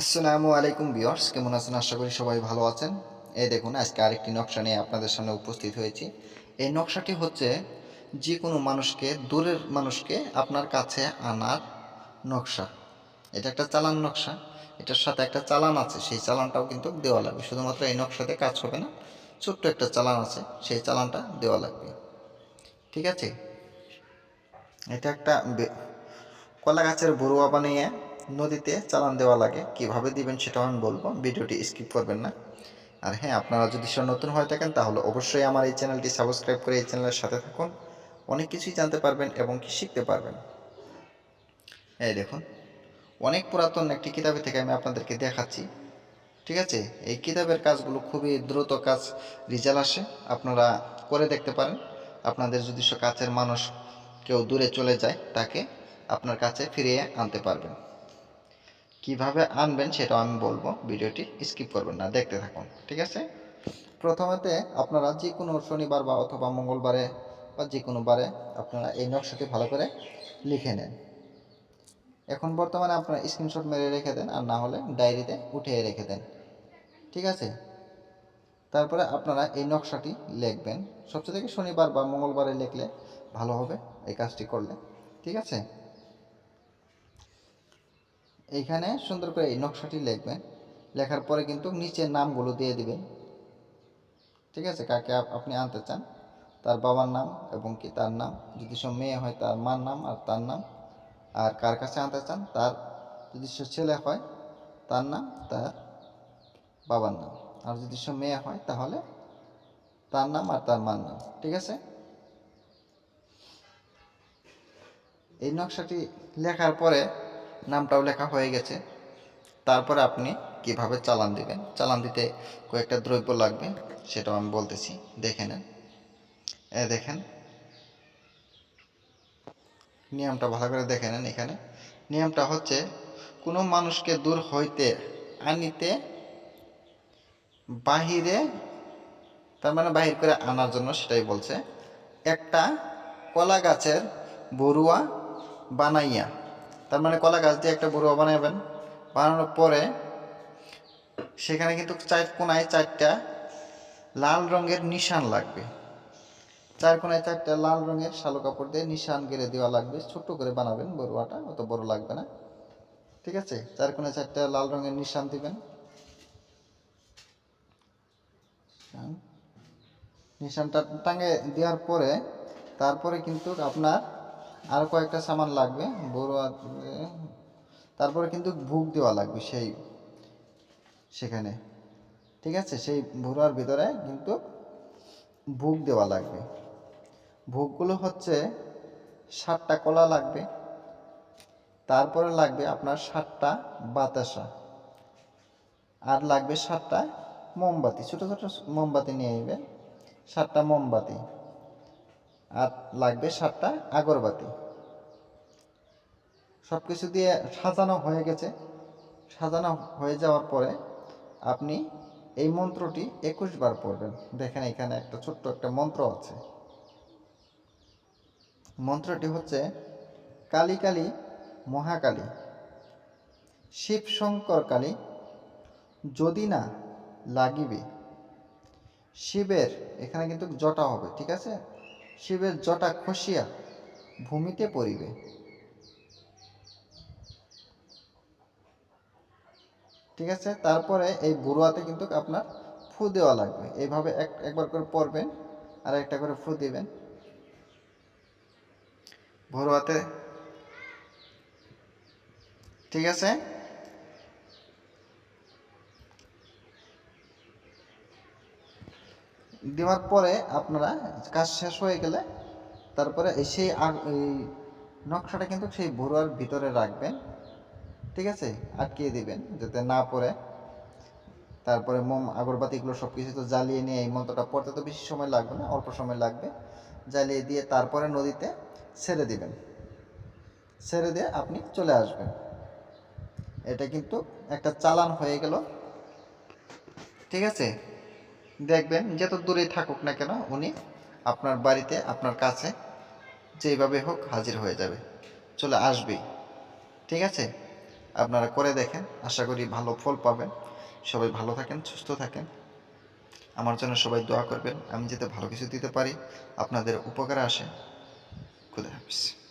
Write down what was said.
আসসালামু আলাইকুম বিয়ার্স কেমন আছেন? আশা করি সবাই ভালো আছেন। এই দেখুন, আজকে আরেকটি নকশা নিয়ে আপনাদের সামনে উপস্থিত হয়েছি। এই নকশাটি হচ্ছে যে কোনো মানুষকে, দূরের মানুষকে আপনার কাছে আনার নকশা। এটা একটা চালান নকশা। এটার সাথে একটা চালান আছে, সেই চালানটাও কিন্তু দেওয়া লাগবে। শুধুমাত্র এই নকশাতে কাজ হবে না, ছোট্ট একটা চালান আছে, সেই চালানটা দেওয়া লাগবে। ঠিক আছে? এটা একটা কলা গাছের বড়ুয়া বানিয়ে নদীতে চালান দেওয়া লাগে। কীভাবে দিবেন সেটাও আমি বলব। ভিডিওটি স্কিপ করবেন না। আর হ্যাঁ আপনারা যদি সে নতুন হয়ে থাকেন, তাহলে অবশ্যই আমার এই চ্যানেলটি সাবস্ক্রাইব করে এই চ্যানেলের সাথে থাকুন। অনেক কিছুই জানতে পারবেন এবং কি শিখতে পারবেন। এই দেখুন, অনেক পুরাতন একটি কিতাবে থেকে আমি আপনাদেরকে দেখাচ্ছি। ঠিক আছে? এই কিতাবের কাজগুলো খুবই দ্রুত কাজ রেজাল্ট আসে। আপনারা করে দেখতে পারেন। আপনাদের যদি কাছের মানুষ কেউ দূরে চলে যায়, তাকে আপনার কাছে ফিরিয়ে আনতে পারবেন। কীভাবে আনবেন সেটাও আমি বলব। ভিডিওটি স্কিপ করবেন না, দেখতে থাকুন, ঠিক আছে? প্রথমেতে আপনারা যে কোনো শনিবার বা অথবা মঙ্গলবারে বা যে কোনো বারে আপনারা এই নকশাটি ভালো করে লিখে নেন। এখন বর্তমানে আপনারা স্ক্রিনশট মেরে রেখে দেন আর না হলে ডায়েরিতে উঠিয়ে রেখে দেন, ঠিক আছে? তারপরে আপনারা এই নকশাটি লিখবেন। সবচেয়ে থেকে শনিবার বা মঙ্গলবারে লিখলে ভালো হবে এই কাজটি করলে, ঠিক আছে? এইখানে সুন্দর করে এই নকশাটি লিখবেন। লেখার পরে কিন্তু নিচের নামগুলো দিয়ে দিবেন। ঠিক আছে? কাকে আপনি আনতে চান, তার বাবার নাম এবং কি তার নাম, যদি সব মেয়ে হয় তার মার নাম আর তার নাম। আর কার কাছে আনতে চান, তার যদি সে ছেলে হয় তার নাম, তার বাবার নাম। আর যদি সে মেয়ে হয় তাহলে তার নাম আর তার মার নাম। ঠিক আছে? এই নকশাটি লেখার পরে নামটাও লেখা হয়ে গেছে। তারপরে আপনি কীভাবে চালান দিবেন? চালান দিতে কয়েকটা দ্রব্য লাগবে, সেটাও আমি বলতেছি। দেখে নেন। এ দেখেন। নিয়মটা ভালো করে দেখে নেন এখানে। নিয়মটা হচ্ছে, কোনো মানুষকে দূর হইতে আনিতে বাহিরে, তার মানে বাহির করে আনার জন্য সেটাই বলছে, একটা কলা গাছের বড়ুয়া বানাইয়া তার মানে কলা গাছ দিয়ে একটা বড়ুয়া বানাবেন বানানোর পরে সেখানে কিন্তু চার কোনায় চারটা লাল রঙের নিশান লাগবে। চার কোনায় চারটা লাল রঙের শালো কাপড় দিয়ে নিশান গেড়ে দেওয়া লাগবে। ছোট্ট করে বানাবেন বড়ুয়াটা অত বড় লাগবে না। ঠিক আছে? চার কোনায় চারটা লাল রঙের নিশান দিবেন। নিশানটা টাঙে দেওয়ার পরে, তারপরে কিন্তু আপনার আরও কয়েকটা সামান লাগবে দিয়ে- তারপরে কিন্তু ভুগ দেওয়া লাগবে সেই, সেখানে। ঠিক আছে? সেই ভুরার ভিতরে কিন্তু ভুগ দেওয়া লাগবে। ভোগগুলো হচ্ছে ষাটটা কলা লাগবে। তারপরে লাগবে আপনার ষাটটা বাতাসা। আর লাগবে ষাটটা মোমবাতি। ছোটো ছোটো মোমবাতি নিয়ে নেবেন ষাটটা মোমবাতি। আর লাগবে ষাটটা আগরবাতি। সব কিছু দিয়ে সাজানো হয়ে গেছে। সাজানো হয়ে যাওয়ার পরে আপনি এই মন্ত্রটি একুশ বার পড়বেন। দেখেন এখানে একটা ছোট্ট একটা মন্ত্র আছে। মন্ত্রটি হচ্ছে, কালী কালী মহাকালী। শিব শঙ্কর কালী যদি না লাগিবে, শিবের এখানে কিন্তু জটা হবে, ঠিক আছে? শিবের জটা খসিয়া ভূমিতে পড়িবে। ঠিক আছে? তারপরে এই বুড়োয়াতে কিন্তু আপনার ফু দেওয়া লাগবে। এইভাবে এক, একবার করে পরবেন আর একটা করে ফু দিবেন। ভরুয়াতে ঠিক আছে? দেওয়ার পরে আপনারা কাজ শেষ হয়ে গেলে তারপরে সেই এই নকশাটা কিন্তু সেই ভরুয়ার ভিতরে রাখবেন, ঠিক আছে? আটকিয়ে দিবেন যাতে না পড়ে। তারপরে মোম, আগরবাতিগুলো সব কিছু তো জ্বালিয়ে নিয়ে এই মন্ত্রটা পড়তে তো বেশি সময় লাগবে না, অল্প সময় লাগবে। জ্বালিয়ে দিয়ে তারপরে নদীতে ছেড়ে দিবেন। ছেড়ে দিয়ে আপনি চলে আসবেন। এটা কিন্তু একটা চালান হয়ে গেল, ঠিক আছে? দেখবেন, যত দূরেই থাকুক না কেন, উনি আপনার বাড়িতে, আপনার কাছে যেইভাবে হোক হাজির হয়ে যাবে। চলে আসবেই। ঠিক আছে? আপনারা করে দেখেন, আশা করি ভালো ফল পাবেন। সবাই ভালো থাকেন, সুস্থ থাকেন। আমার জন্য সবাই দোয়া করবেন। আমি যাতে ভালো কিছু দিতে পারি, আপনাদের উপকারে আসে। খুদা হাফিজ।